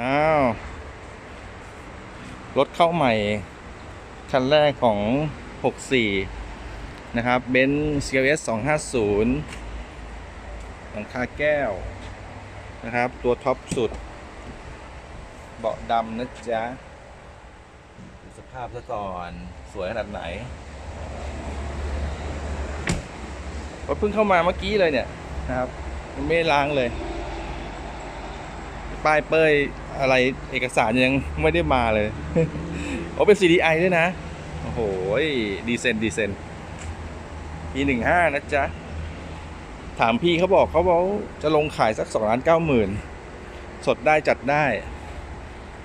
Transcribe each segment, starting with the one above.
อ้าว รถเข้าใหม่ คันแรกของ 64 นะครับเบนซ์ CLS 250หลังคาแก้ว นะครับ ตัวท็อปสุด เบาะดำนะจ๊ะ สภาพซะก่อน สวยขนาดไหนรถเพิ่งเข้ามาเมื่อกี้เลยเนี่ยนะครับยังไม่ล้างเลย ป้ายเป้ย อะไรเอกสารยังไม่ได้มาเลยโอ้เป็น CDI ด้วยนะ โอ้โหดีเซนดีเซนปีหนึ่งห้านะจ๊ะ ถามพี่เขาบอกเขาบอกจะลงขายสักสองล้านเก้าหมื่นสดได้จัดได้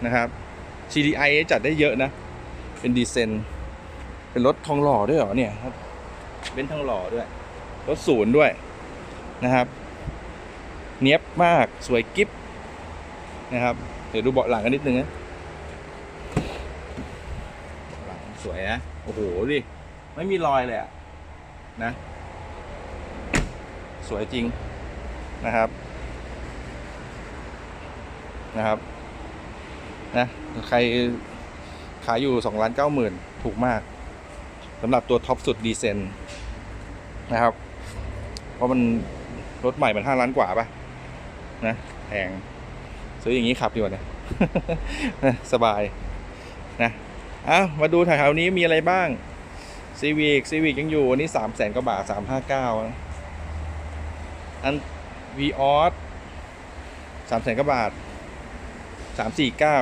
นะครับ CDI จัดได้เยอะนะ เป็นดีเซนเป็นรถทองหล่อด้วยเหรอเนี่ยครับเป็นทองหล่อด้วย รถศูนย์ด้วยนะครับ เนี้ยบมากสวยกิ๊บนะครับ เดี๋ยวดูเบาะหลังกันนิดนึงนะหลังสวยนะ โอ้โหดิ ไม่มีรอยเลยอะนะ สวยจริงนะครับ นะครับ นะ ใครขายอยู่2ล้าน9หมื่นถูกมากสำหรับตัวท็อปสุดดีเซนนะครับ เพราะมันรถใหม่มัน5ล้านกว่าปะนะแพง ซื้ออย่างนี้ขับดีกว่าเนี่ยสบายนะอ้าวมาดูแถวๆนี้มีอะไรบ้างซีวิกซีวิกยังอยู่อันนี้สามแสนกว่าบาทสามห้าเก้าอันวีออสสามแสนกว่าบาทสามสี่เก้า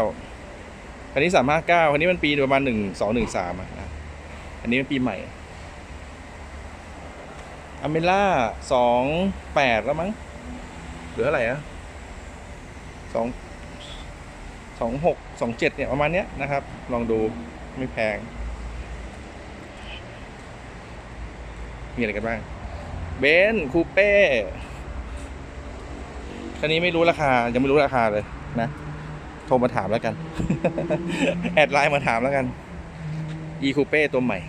คันนี้สามห้าเก้าคันนี้มันปีประมาณหนึ่งสองหนึ่งสามอะอันนี้มันปีใหม่อเมล่าสองแปดแล้วมั้งเหลืออะไรอะ องสองหกสองเจ็ดเนี่ยประมาณเนี้ยนะครับ ลองดูไม่แพง มีอะไรกันบ้าง เบนซ์คูเป้คันนี้ไม่รู้ราคา ยังไม่รู้ราคาเลยนะ โทรมาถามแล้วกัน แอดไลน์มาถามแล้วกัน e คูเป้ตัวใหม่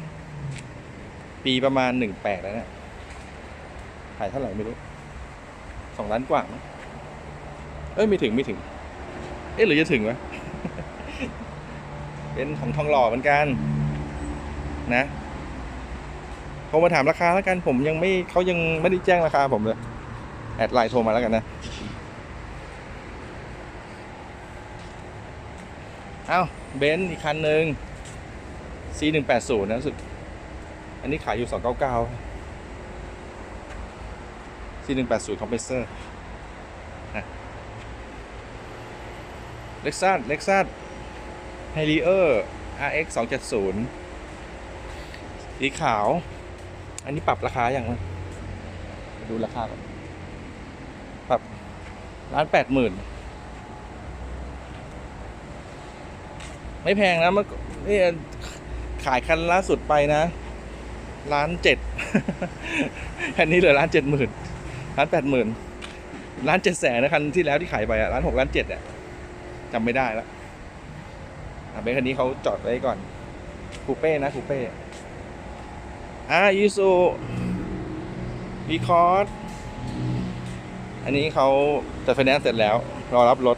ปีประมาณหนึ่งแปดแล้วเนี่ยขายเท่าไหร่ไม่รู้สองล้านกว่ามั้ง เอ้ยไม่ถึงไม่ถึง เอ๊ะหรือจะถึงวะเป็นของทองหล่อเหมือนกัน นะโทรมาถามราคาแล้วกันผมยังไม่เขายังไม่ได้แจ้งราคาผมเลย แอดไลน์โทรมาแล้วกันนะ เอ้าเบนซ์อีกคันหนึ่ง C หนึ่งแปดศูนย์นะรู้สึก อันนี้ขายอยู่สองเก้าเก้า C หนึ่งแปดศูนย์ เล็กซัสเล็กซัสไฮริเออร์ RX สองเจ็ดศูนย์สีขาว อันนี้ปรับราคาอย่างนะดูราคาก่อนปรับล้านแปดหมื่นไม่แพงนะเมื่อนี่ขายคันล่าสุดไปนะล้านเจ็ดคันนี้เหลือล้านเจ็ดหมื่นล้านแปดหมื่นล้านเจ็ดแสนนะคันที่แล้วที่ขายไปอะล้านหกล้านเจ็ดอะ จำไม่ได้แล้วอะเบนคันนี้เขาจอดไว้ก่อน คูเป้นะ คูเป้อะยูซูวีคอร์ดอันนี้เขาจัดไฟแนนซ์เสร็จแล้ว รอรับรถ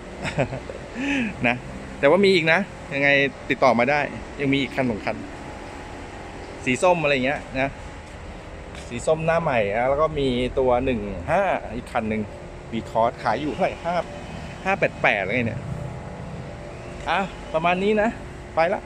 นะ แต่ว่ามีอีกนะ ยังไงติดต่อมาได้ ยังมีอีกคันสองคัน สีส้มอะไรเงี้ยนะ สีส้มหน้าใหม่นะแล้วก็มีตัวหนึ่งห้าอีกคันหนึ่งวีคอร์สขายอยู่เท่าไหร่ห้าห้าแปดแปดอะไรเนี่ย อะประมาณนี้นะ ไปละ